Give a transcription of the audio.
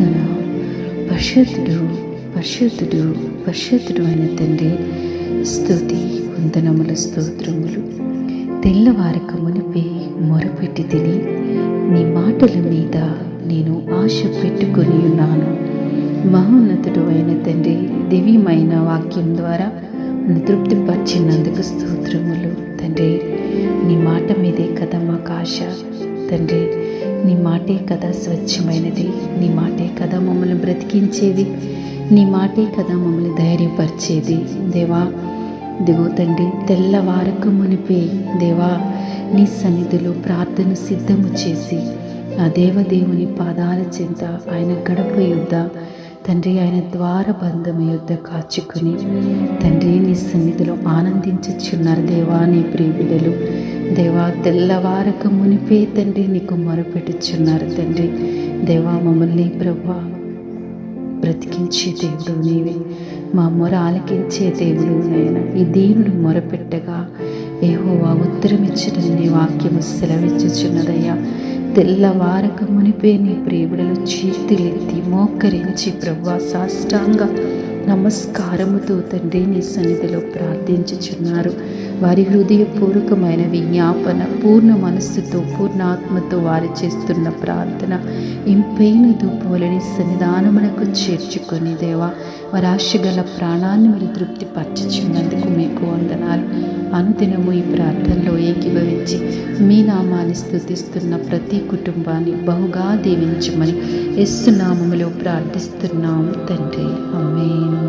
ఆరాధన పరిశుద్ధుడు పరిశుద్ధుడు పరిశుద్ధుడు అయిన తండ్రి స్థుతి వందనముల స్తోత్రములు. తెల్లవారక మునిపే మొరపెట్టి తిని నీ మాటల మీద నేను ఆశ పెట్టుకొని ఉన్నాను. మహోన్నతుడు అయిన తండ్రి దివ్యమైన వాక్యం ద్వారా నన్ను తృప్తిపరిచినందుకు స్తోత్రములు. తండ్రి నీ మాట మీదే కదా మాకు ఆశ. తండ్రి నీ మాటే కదా స్వచ్ఛమైనది నీ మాటే కదా మమ్మల్ని బ్రతికించేది నీ మాటే కదా మమ్మల్ని ధైర్యపరిచేది. దేవా దిగో తండ్రి తెల్లవారకు మునిపే దేవా నీ సన్నిధిలో ప్రార్థన సిద్ధము చేసి ఆ దేవదేవుని పాదాల చెంత ఆయన గడప యుద్ధ తండ్రి ఆయన ద్వార బంధం యుద్ధ కాచుకుని తండ్రి నీ సన్నిధిలో ఆనందించుచున్నారు దేవా నీ ప్రియబిడలు దేవా తెల్లవారక మునిపే తండ్రి నీకు మొరపెట్టుచున్నారు తండ్రి. దేవా మమ్మల్ని ప్రభా బ్రతికించే దేవుడు నీవే. మా మొర ఆలకించే దేవుడు నాయన. ఈ దీనుడు మొరపెట్టగా ఏహోవా ఉత్తరమిచ్చిన నీ వాక్యము సెలవిచ్చుచున్నదయ్యా. తెల్లవారక మునిపే నీ ప్రేమిడలు చేతులెత్తి మోకరించి ప్రభా సాష్టాంగ నమస్కారముతో తండ్రి నీ సన్నిధిలో ప్రార్థించుచున్నారు. వారి హృదయపూర్వకమైన విజ్ఞాపన పూర్ణ మనస్సుతో పూర్ణాత్మతో వారు చేస్తున్న ప్రార్థన ఇంపైన దూపములని సన్నిధానమునకు చేర్చుకొని దేవా వారి ఆశగల ప్రాణాన్ని మీరు తృప్తిపరచుచున్నందుకు మీకు వందనాలు. అనుదినము ఈ ప్రార్థనలో ఏకీభవించి మీ నామాన్ని స్థుతిస్తున్న ప్రతి కుటుంబాన్ని బహుగా దీవించమని ఎస్సు నామములో ప్రార్థిస్తున్నాం తండ్రి. అమ్మేను